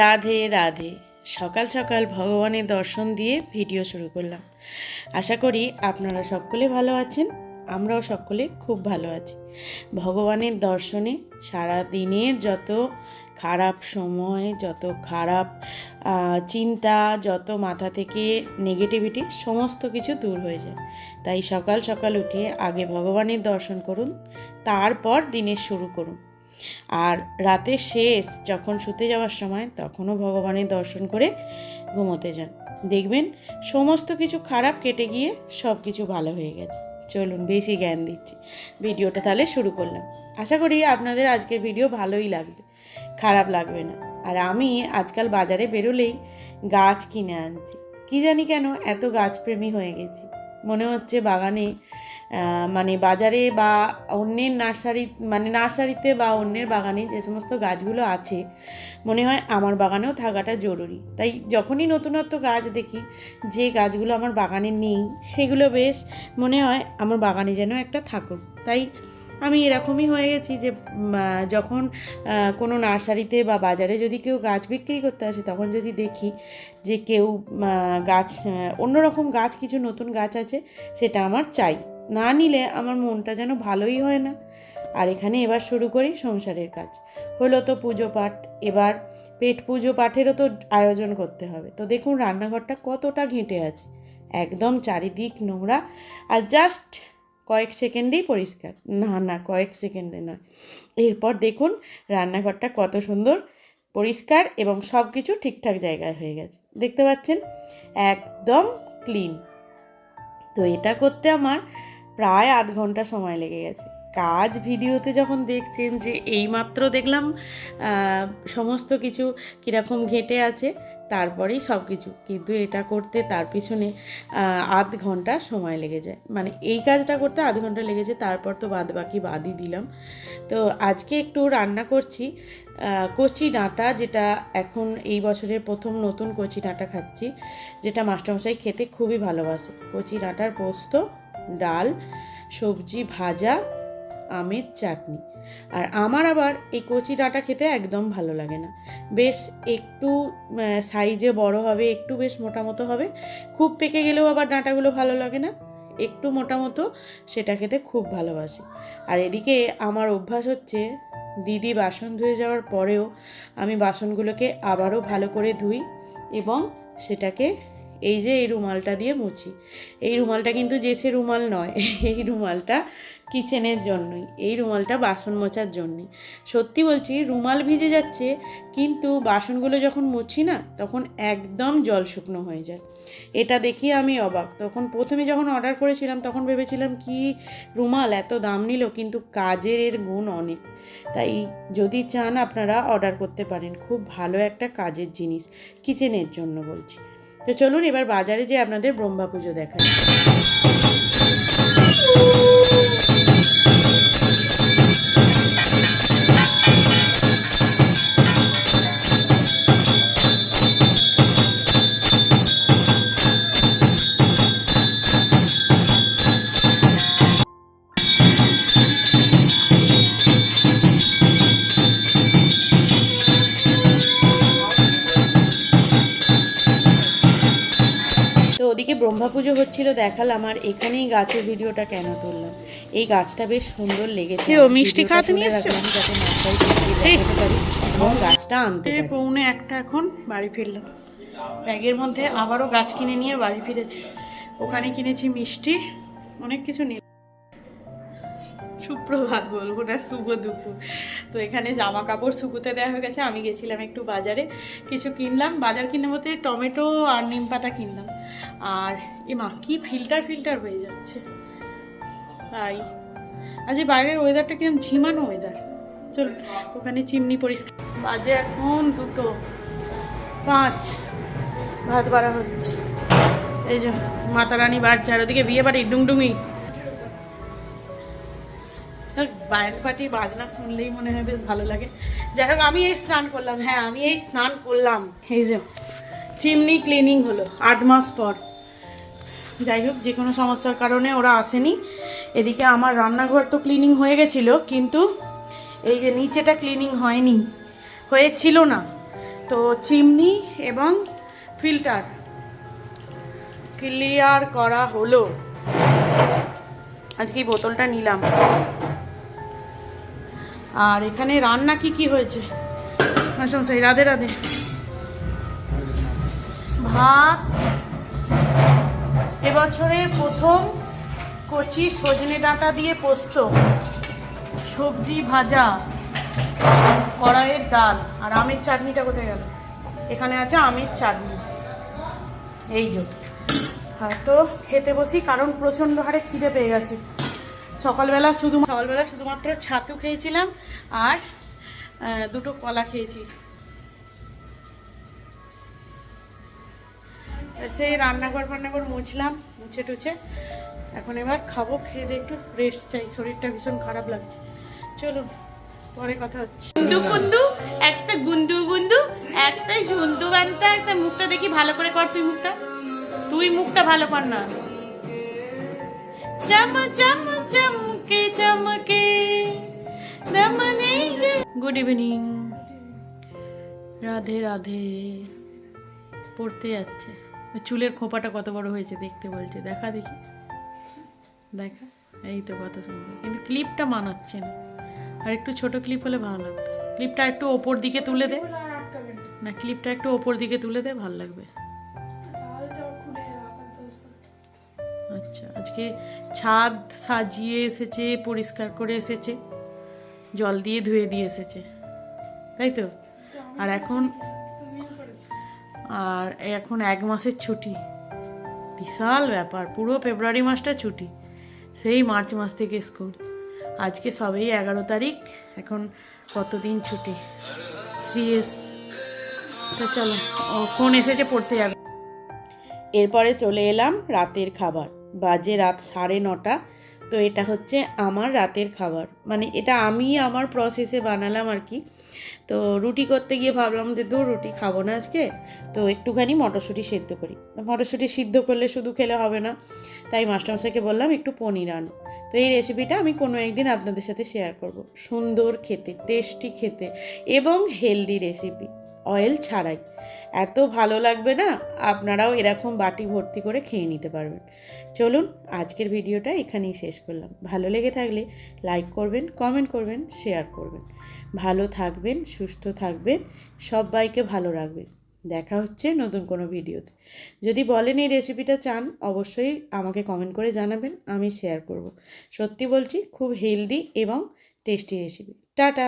রাধে রাধে। সকাল সকাল ভগবানের দর্শন দিয়ে ভিডিও শুরু করলাম। আশা করি আপনারা সকলে ভালো আছেন, আমরাও সকলে খুব ভালো আছি। ভগবানের দর্শনে সারা দিনের যত খারাপ সময়, যত খারাপ চিন্তা, যত মাথা থেকে নেগেটিভিটি সমস্ত কিছু দূর হয়ে যায়। তাই সকাল সকাল উঠে আগে ভগবানের দর্শন করুন, তারপর দিনের শুরু করুন। আর রাতের শেষ যখন শুতে যাওয়ার সময়, তখনও ভগবানের দর্শন করে ঘুমোতে যান। দেখবেন সমস্ত কিছু খারাপ কেটে গিয়ে সব কিছু ভালো হয়ে গেছে। চলুন বেশি জ্ঞান দিচ্ছি। ভিডিওটা তাহলে শুরু করলাম। আশা করি আপনাদের আজকের ভিডিও ভালোই লাগবে। খারাপ লাগবে না। আর আমি আজকাল বাজারে বেরোলেই গাছ কিনে আনছি। কি জানি কেন এত গাছপ্রেমী হয়ে গেছি। মনে হচ্ছে বাগানে মানে বাজারে বা অন্যের নার্সারি মানে নার্সারিতে বা অন্যের বাগানে যে সমস্ত গাছগুলো আছে, মনে হয় আমার বাগানেও থাকাটা জরুরি। তাই যখনই নতুনত্ব গাছ দেখি, যে গাছগুলো আমার বাগানে নেই, সেগুলো বেশ মনে হয় আমার বাগানে যেন একটা থাকুক। তাই আমি এরকমই হয়ে গেছি যে যখন কোনো নার্সারিতে বা বাজারে যদি কেউ গাছ বিক্রি করতে আসে, তখন যদি দেখি যে কেউ গাছ অন্যরকম গাছ, কিছু নতুন গাছ আছে, সেটা আমার চাই। না নিলে আমার মনটা যেন ভালোই হয় না। আর এখানে এবার শুরু করি সংসারের কাজ। হলো তো পুজো পাঠ, এবার পেট পুজো পাঠেরও তো আয়োজন করতে হবে। তো দেখুন রান্নাঘরটা কতটা ঘেঁটে আছে। একদম চারিদিক নোংরা আর জাস্ট কয়েক সেকেন্ডেই পরিষ্কার। না না, কয়েক সেকেন্ডে নয়। এরপর দেখুন রান্নাঘরটা কত সুন্দর পরিষ্কার এবং সব কিছু ঠিকঠাক জায়গায় হয়ে গেছে। দেখতে পাচ্ছেন? একদম ক্লিন তো এটা করতে আমার প্রায় আধ ঘণ্টা সময় লেগে গেছে। কাজ ভিডিওতে যখন দেখছেন যে এইমাত্র দেখলাম সমস্ত কিছু কীরকম ঘেঁটে আছে, তারপরেই সব কিছু কিন্তু এটা করতে তার পিছনে আধ ঘণ্টা সময় লেগে যায়। মানে এই কাজটা করতে আধ ঘণ্টা লেগেছে, তারপর তো বাদ বাকি বাদই দিলাম। তো আজকে একটু রান্না করছি কচি ডাঁটা যেটা এখন এই বছরের প্রথম নতুন কচি ডাঁটা খাচ্ছি, যেটা মাস্টারমশাই খেতে খুবই ভালোবাসে। কচি ডাঁটার পোস্ত ডাল, সবজি, ভাজা, আমের চাটনি। আর আমার আবার এই কচি ডাঁটা খেতে একদম ভালো লাগে না। বেশ একটু সাইজে বড় হবে, একটু বেশ মোটামতো হবে। খুব পেকে গেলেও আবার ডাঁটাগুলো ভালো লাগে না। একটু মোটামতো সেটা খেতে খুব ভালোবাসি। আর এদিকে আমার অভ্যাস হচ্ছে, দিদি বাসন ধুয়ে যাওয়ার পরেও আমি বাসনগুলোকে আবারও ভালো করে ধুই এবং সেটাকে এই যে এই রুমালটা দিয়ে মুছি। এই রুমালটা কিন্তু যে সে রুমাল নয়, এই রুমালটা কিচেনের জন্যই, এই রুমালটা বাসন মোছার জন্যই। সত্যি বলছি, রুমাল ভিজে যাচ্ছে, কিন্তু বাসনগুলো যখন মুছি না, তখন একদম জল শুকনো হয়ে যায়। এটা দেখি আমি অবাক। তখন প্রথমে যখন অর্ডার করেছিলাম, তখন ভেবেছিলাম, কি রুমাল, এত দাম নিল? কিন্তু কাজের এর গুণ অনেক। তাই যদি চান আপনারা অর্ডার করতে পারেন, খুব ভালো একটা কাজের জিনিস, কিচেনের জন্য বলছি। তো চলুন এবার বাজারে যে আপনাদের ব্রহ্মা পুজো দেখায় ব্রহ্মা পুজো হচ্ছিল দেখালাম আর এখানেই গাছের ভিডিওটা কেন তুললাম? এই গাছটা বেশ সুন্দর লেগেছে। ও, মিষ্টি খাওয়াতে নিয়ে এসেছ যাতে পারি এবং গাছটা আনতে পৌনে একটা এখন বাড়ি ফিরলাম। ব্যাগের মধ্যে আবারও গাছ কিনে নিয়ে বাড়ি ফিরেছি। ওখানে কিনেছি মিষ্টি অনেক কিছু নিয়ে সুপ্রভাত বলব না, শুভ দুপুর। তো এখানে জামা কাপড় শুকুতে দেওয়া হয়ে গেছে, আমি গেছিলাম একটু বাজারে। কিছু কিনলাম, বাজার কিনে মধ্যে টমেটো আর নিম পাতা কিনলাম। আর এ মা, কি ফিল্টার ফিল্টার হয়ে যাচ্ছে। তাই। আজ বাইরের ওয়েদারটা কিরম ঝিমানো ওয়েদার চল, ওখানে চিমনি পরিষ্কার। বাজে এখন দুটো, পাঁচ। ভাত বাড়া হচ্ছে। এই যে মাতারানি বাড়ছে আর ওদিকে বিয়ে বাড়ি, ডুংডুঙি। বাইরের পাটি বাজনা শুনলেই মনে হয় বেশ ভালো লাগে। যাই হোক, আমি এই স্নান করলাম। হ্যাঁ আমি এই স্নান করলাম। এই যে, চিমনি ক্লিনিং হলো আট মাস পর। যাই হোক, যে কোনো সমস্যার কারণে ওরা আসেনি। এদিকে আমার রান্নাঘর তো ক্লিনিং হয়ে গেছিল, কিন্তু এই যে নিচেটা ক্লিনিং হয়নি, হয়েছিল না। তো চিমনি এবং ফিল্টার ক্লিয়ার করা হলো। আজকে এই বোতলটা নিলাম। আর এখানে রান্না কি কি হয়েছে? সেই রাধে রাধে। ভাত, এবছরের প্রথম কচি সজনে ডাঁটা দিয়ে পোস্ত, সবজি ভাজা, কড়াইয়ের ডাল, আর আমের চাটনিটা কোথায় গেল? এখানে আছে আমের চাটনি। এই যে। হয়তো খেতে বসি, কারণ প্রচণ্ড হারে খিদে পেয়ে গেছে। সকালবেলা শুধু সকালবেলা শুধুমাত্র ছাতু খেয়েছিলাম আর দুটো কলা খেয়েছি। সেই রান্নাঘর ফান্নাঘর মুছলাম, মুছে টুছে। এখন এবার খাব, খেয়ে দিয়ে একটু রেস্ট চাই। শরীরটা ভীষণ খারাপ লাগছে। চলুন, পরে কথা হচ্ছে। গুন্দু গুন্দু, একটা গুন্দু গুন্দু, একটা ঝুন্দু গানটা একটা মুখটা দেখি ভালো করে কর তুই মুখটা। তুই মুখটা ভালো কর না। চম চম চমকে চমকে গুড ইভিনিং রাধে রাধে পড়তে যাচ্ছে। চুলের খোপাটা কত বড় হয়েছে দেখতে বলছে। দেখা দেখি। দেখা। এই তো কত সুন্দর। কিন্তু ক্লিপটা মানাচ্ছে না আর একটু ছোট ক্লিপ হলে ভালো লাগতো। ক্লিপটা একটু ওপর দিকে তুলে দে। না ক্লিপটা একটু ওপর দিকে তুলে দে, ভালো লাগবে। আজকে ছাদ সাজিয়ে এসেছে পরিষ্কার করে এসেছে জল দিয়ে ধুয়ে দিয়ে এসেছে। তাই তো? আর এখন আর এখন এক মাসের ছুটি। বিশাল ব্যাপার পুরো ফেব্রুয়ারি মাসটা ছুটি। সেই মার্চ মাস থেকে স্কুল। আজকে সবেই এগারো তারিখ এখন কতদিন ছুটি? সিরিয়াস তো চলো ফোন এসেছে পড়তে যাবে। এরপরে চলে এলাম রাতের খাবার। বাজে রাত সাড়ে নটা। তো এটা হচ্ছে আমার রাতের খাবার। মানে এটা আমি আমার প্রসেসে বানালাম আর কি। তো রুটি করতে গিয়ে ভাবলাম যে দু রুটি খাব না আজকে। তো একটুখানি মটরশুঁটি সেদ্ধ করি। মটরশুঁটি সিদ্ধ করলে শুধু খেলে হবে না। তাই মাস্টারমশাইকে বললাম, একটু পনির আনো। তো এই রেসিপিটা আমি কোনো একদিন আপনাদের সাথে শেয়ার করব। সুন্দর খেতে টেস্টি খেতে এবং হেলদি রেসিপি অয়েল ছাড়াই। এত ভালো লাগবে না, আপনারাও এরকম বাটি ভর্তি করে খেয়ে নিতে পারবেন। চলুন, আজকের ভিডিওটা এখানেই শেষ করলাম। ভালো লেগে থাকলে লাইক করবেন, কমেন্ট করবেন, শেয়ার করবেন। ভালো থাকবেন, সুস্থ থাকবেন, সবাইকে ভালো রাখবেন। দেখা হচ্ছে নতুন কোনো ভিডিওতে। যদি বলেন এই রেসিপিটা চান, অবশ্যই আমাকে কমেন্ট করে জানাবেন, আমি শেয়ার করব। সত্যি বলছি, খুব হেলদি এবং টেস্টি রেসিপি। টাটা!